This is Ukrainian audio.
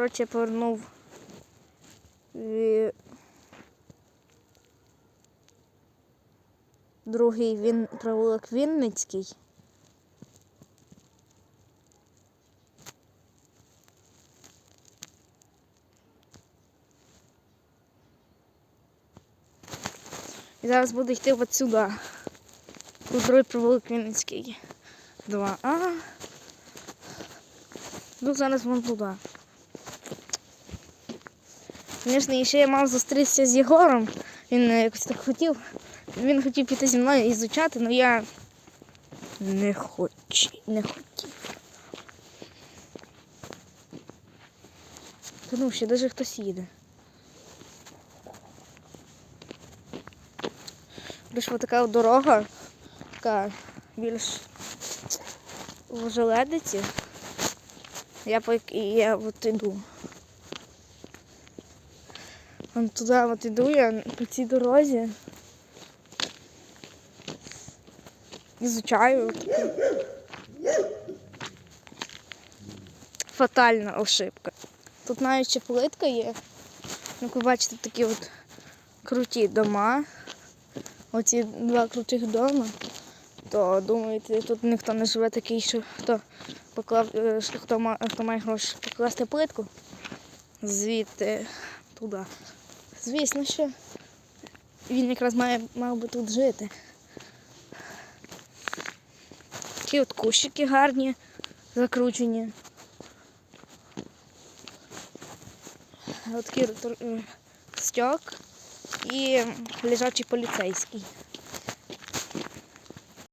коротше, повернув е, другий він, провулок Вінницький. І зараз буду йти от сюди. Тут другий провулок Вінницький. Два. А. Ну, зараз вон туди. Звісно, ще я мав зустрітися з Єгором. Він е, якось так хотів. Він хотів піти зі мною і звучати, але я не хочу, не хотів. Ну, ще навіть хтось їде. Прийшла така дорога, така більш в желедиці. Я по я от іду. Туди от іду я по цій дорозі. Ізучаю. Фатальна ошибка. Тут навіть ще плитка є. Ну, Як ви бачите, такі от круті дома. Оці два крутих дома. То думаєте, тут ніхто не живе такий, що хто поклав, е, хто має гроші покласти плитку звідти туди. Звісно, що він якраз має мав би тут жити. Такі от кущики гарні, закручені. От такий стьок і лежачий поліцейський.